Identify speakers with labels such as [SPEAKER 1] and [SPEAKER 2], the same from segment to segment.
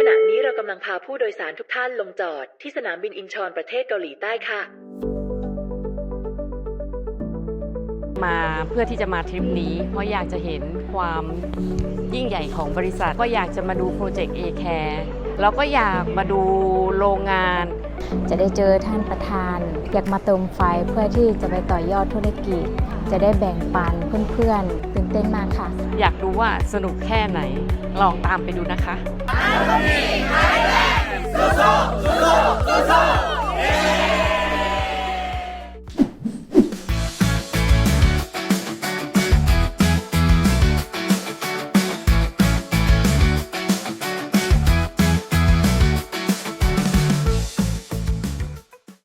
[SPEAKER 1] ขณะนี้เรากำลังพาผู้โดยสารทุกท่านลงจอดที่สนามบินอินชอนประเทศเกาหลีใต้ค่ะ
[SPEAKER 2] มาเพื่อที่จะมาทริปนี้ เพราะอยากจะเห็นความยิ่งใหญ่ของบริษัท ก็อยากจะมาดูโปรเจกต์ A Care แล้วก็อยากมาดูโรงงาน
[SPEAKER 3] จะได้เจอท่านประธาน อยากมาเติมไฟเพื่อที่จะไปต่อยอดธุรกิจ จะได้แบ่งปันเพื่อนๆตื่นเต้นมากค่ะ
[SPEAKER 2] อยากดูว่าสนุกแค่ไหน ลองตามไปดูนะคะ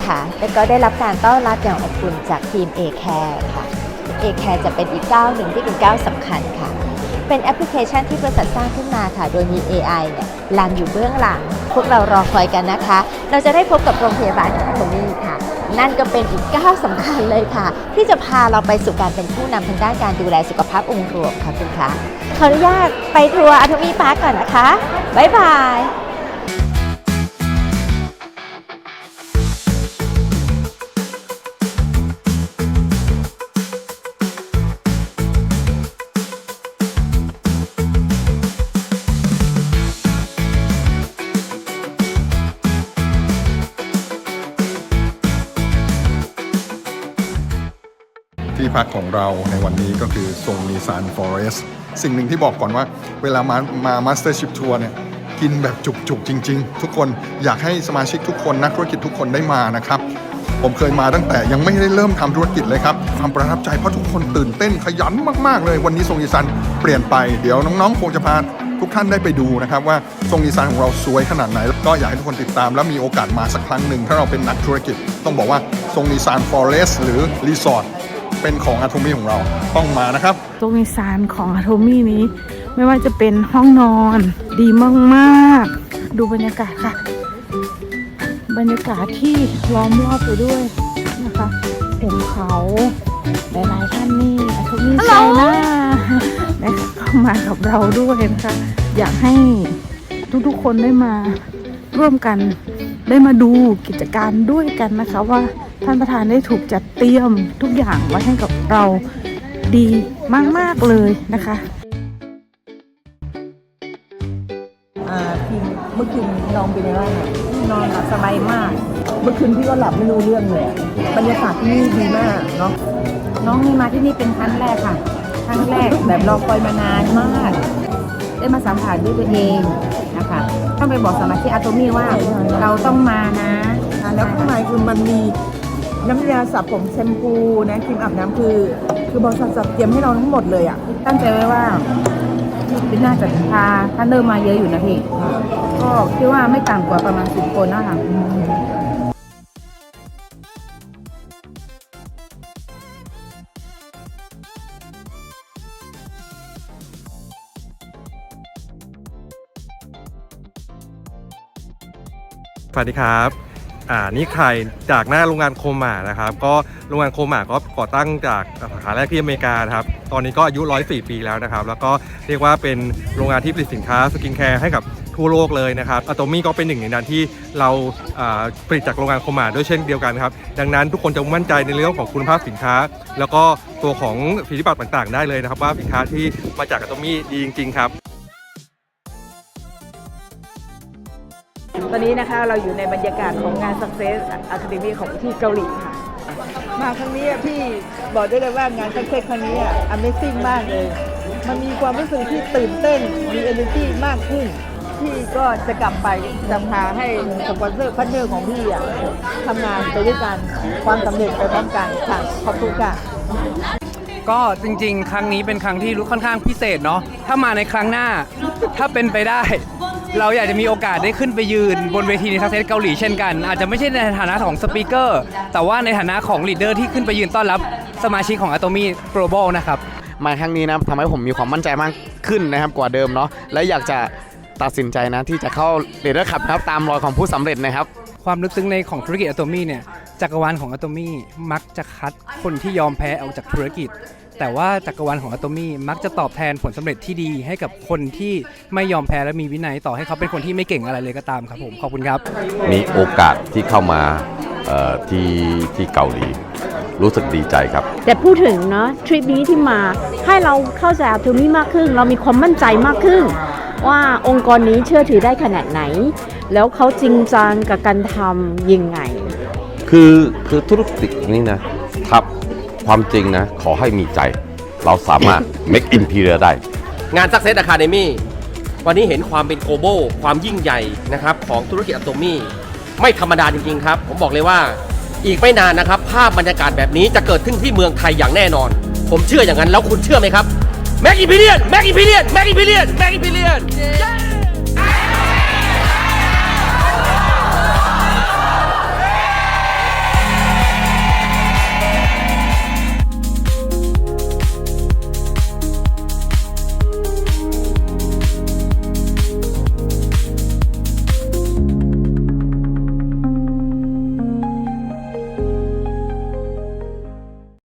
[SPEAKER 4] ค่ะแล้วก็ได้รับการต้อนรับอย่างอบอุ่นจากทีม A Care ค่ะ A Care จะเป็นอีกก้าวหนึ่งที่เป็นก้าวสำคัญค่ะ เป็นแอปพลิเคชันที่บริษัทสร้างขึ้นมาค่ะ โดยมี AI เนี่ยรันอยู่เบื้องหลัง พวกเรารอคอยกันนะคะ เราจะได้พบกับโรงพยาบาลของตรงนี้ค่ะ นั่นก็เป็นอีกก้าวสำคัญเลยค่ะ ที่จะพาเราไปสู่การเป็นผู้นำทางด้านการดูแลสุขภาพองค์รวมค่ะคุณคะขออนุญาตไปทัวร์อัตมีพาร์คก่อนนะคะบ๊ายบาย
[SPEAKER 5] พักของเราในวันนี้ก็คือทรงนีซานฟอเรสสิ่งหนึ่งที่บอกก่อนว่า เวลามามามาสเตอร์ชิพทัวร์เนี่ยกินแบบจุกๆ จริง ๆ ทุกคนอยากให้สมาชิกทุกคนนักธุรกิจทุกคนได้มานะครับ ผมเคยมาตั้งแต่ยังไม่ได้เริ่มทำธุรกิจเลยครับความประทับใจเพราะทุกคนตื่นเต้นขยันมากๆ เลยวันนี้ทรงนีซานเปลี่ยนไปเดี๋ยวน้องๆคงจะพาทุกท่านได้ไปดูนะครับว่าทรงนีซานของเราสวยขนาดไหน ก็อยากให้ทุกคนติดตามและมีโอกาสมาสักครั้งหนึ่ง ถ้าเราเป็นนักธุรกิจ ต้องบอกว่าทรงนีซานฟอเรสหรือรีสอร์ท เป็นของอาทูมี่ของเราต้องมานะครับ
[SPEAKER 6] ตรงในซานของอะโทมี่นี้ ไม่ว่าจะเป็นห้องนอนดีมากๆ ดูบรรยากาศค่ะ บรรยากาศที่ล้อมรอบไปด้วยนะคะเหุบเขาหลายๆท่านนี่อะโทมี่ใจหน้านะคะเข้ามากับเราด้วยนะคะอยากให้ทุกๆคนได้มาร่วมกันได้มาดูกิจการด้วยกันนะคะว่า ท่านประธานได้ถูกจัดเตรียมทุกอย่างไว้ให้กับเราดีมาก ๆ เลยนะคะ
[SPEAKER 7] อ่าพี่เมื่อคืนนอนเป็นยังไงบ้างอะนอนหลับสบายมาก เมื่อคืนพี่ก็หลับไม่รู้เรื่องเลยอะบรรยากาศที่นี่ดีมากเนาะ
[SPEAKER 8] น้องนี่มาที่นี่เป็นครั้งแรกค่ะครั้งแรกแบบรอคอยมานานมาก ได้มาสัมผัสด้วยตัวเองนะคะต้องไปบอกสมาชิกอะโตมี่ว่าเราต้องมานะ
[SPEAKER 7] อ่าแล้วข้างในคือมันมี น้ำยาสระผมแชมพูนะครีมอาบน้ำคือ คือบริษัทจัดเตรียมให้เราทั้งหมดเลยอะ
[SPEAKER 8] ตั้งใจไว้ว่าเป็นน่าจะพาท่านเริ่มมาเยอะอยู่นะพี่ ก็คิดว่าไม่ต่ำกว่าประมาณสิบคนนะคะ
[SPEAKER 9] สวัสดีครับ อ่านี่ใครจากหน้าโรงงานโคมานะครับ ก็โรงงานโคมาก็ก่อตั้งจากสาขาแรกที่อเมริกานะครับ ตอนนี้ก็อายุ 104 ปีแล้วนะครับ แล้วก็เรียกว่าเป็นโรงงานที่ผลิตสินค้าสกินแคร์ให้กับทั่วโลกเลยนะครับอะโตมี่ก็เป็นหนึ่งในนั้นที่เราผลิตจากโรงงานโคมาด้วยเช่นเดียวกันครับ ดังนั้นทุกคนจะมั่นใจในเรื่องของคุณภาพสินค้า แล้วก็ตัวของสิทธิบัตรต่างๆ ได้เลยนะครับ ว่าสินค้าที่มาจากอะโตมี่ดีจริง ๆ ครับ
[SPEAKER 7] ตอนนี้นะคะเราอยู่ในบรรยากาศของงาน Success Academy ของที่เกาหลีค่ะ มาครั้งนี้อะพี่บอกได้เลยว่างาน Success ครั้งนี้อะ Amazing มากเลย มันมีความรู้สึกที่ตื่นเต้น มี energy มากขึ้น พี่ก็จะกลับไปจะพาให้สปอนเซอร์พาร์ทเนอร์ของพี่อะทำงานไปด้วยกัน ความสำเร็จไปพร้อมกันค่ะ ขอบคุณค่ะ
[SPEAKER 10] ก็จริง ๆ ครั้งนี้เป็นครั้งที่รู้ค่อนข้างพิเศษเนาะถ้ามาในครั้งหน้า ถ้าเป็นไปได้ เราอยากจะมีโอกาสได้ขึ้นไปยืนบนเวทีในทักเซสเกาหลีเช่นกัน อาจจะไม่ใช่ในฐานะของสปีกเกอร์แต่ว่าในฐานะของลีดเดอร์ที่ขึ้นไปยืนต้อนรับสมาชิกของ Atomy Global นะครับ
[SPEAKER 11] มาครั้งนี้นะทำให้ผมมีความมั่นใจมากขึ้นนะครับกว่าเดิมเนาะและอยากจะตัดสินใจนะที่จะเข้าเดดเดอร์ขับครับตามรอยของผู้สำเร็จนะครับ
[SPEAKER 10] ความลึกซึ้งในของธุรกิจ Atomy เนี่ย จักรวาลของ Atomy มักจะคัดคนที่ยอมแพ้ออกจากธุรกิจ แต่ว่าจักรวาลของอะโตมี่มักจะตอบแทนผลสำเร็จที่ดีให้กับคนที่ไม่ยอมแพ้และมีวินัยต่อให้เขาเป็นคนที่ไม่เก่งอะไรเลยก็ตามครับผมขอบคุณครับ
[SPEAKER 12] มีโอกาสที่เข้ามาเอ่อที่ที่เกาหลีรู้สึกดีใจครับ
[SPEAKER 13] แต่พูดถึงเนาะทริปนี้ที่มาให้เราเข้าใจอัตมีมากขึ้น เรามีความมั่นใจมากขึ้น ว่าองค์กรนี้เชื่อถือได้ขนาดไหน แล้วเขาจริงจังกับการทำยังไง
[SPEAKER 12] คือคือธุรกิจนี้นะทับความจริงนะ ขอให้มีใจ เราสามารถ make imperial ได้
[SPEAKER 14] งาน Success Academy วันนี้เห็นความเป็น global ความยิ่งใหญ่นะครับของธุรกิจอะโตมี่ไม่ธรรมดาจริง ๆ ครับ ผมบอกเลยว่าอีกไม่นานนะครับ ภาพบรรยากาศแบบนี้จะเกิดขึ้นที่เมืองไทยอย่างแน่นอน ผมเชื่ออย่างนั้นแล้วคุณเชื่อไหมครับแม็กอิพิเลียนแม็กอิพิเลียนแม็กอิพิเลียนแม็กอิพิเลียน